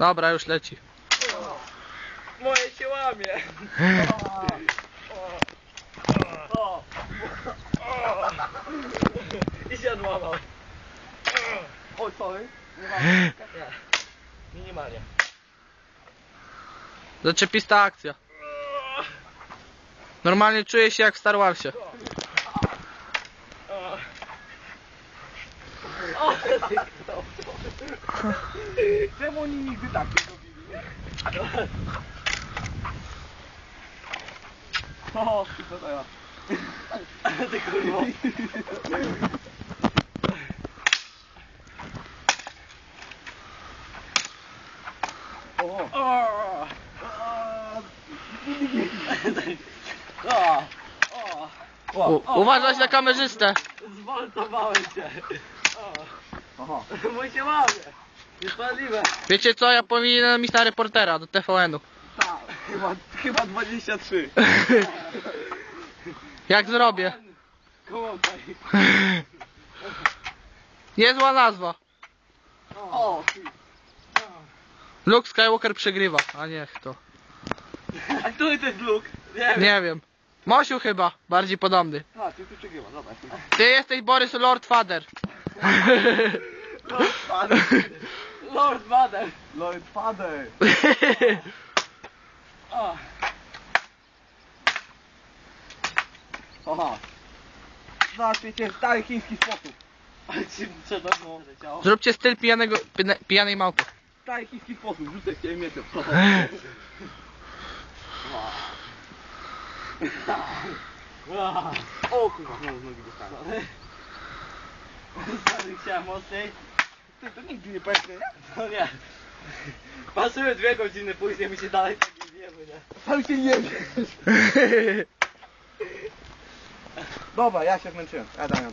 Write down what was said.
Dobra, już leci. Moje się łamie. O. O. I się odłamał. O, sorry. Nie. Minimalnie. Zaczepista akcja. Normalnie czuję się jak w Star Warsie. O. Czemu oni nigdy tak nie robili? O, co to ja? Ty kurwa. O, O. O. O. Uważać na kamerzystę. Zwaltowałem cię. O. aha. Mój się łamie. Niesprawiedliwe. Wiecie co, ja powinienem iść na reportera do TVN-u. Tak, chyba, chyba 23. Jak zrobię? Niezła nazwa. O, ty. Luke Skywalker przegrywa. A niech to. A który to jest Luke? Nie wiem. Nie wiem. Mosiu chyba, bardziej podobny. A, ty tu przegrywa, dobra. Ty jesteś Borys Lord Father. Lord Father. Lord Father. Lloyd Father. O. Aha. Wiecie, stary chiński sposób. Ale ci to było? Leciało? Zróbcie styl pijanego, pijanej małpy. Stary chiński sposób, rzucę cię mieczem. Wow. O kurwa, znowu z nogi dostałem. Stary chciałem mocniej. Ty, to nigdy nie nie? No nie. Patrzymy dwie godziny później, my się dalej tak nie wiemy, nie? Sam się nie wiesz. Dobra, ja się zmęczyłem. Ja dam.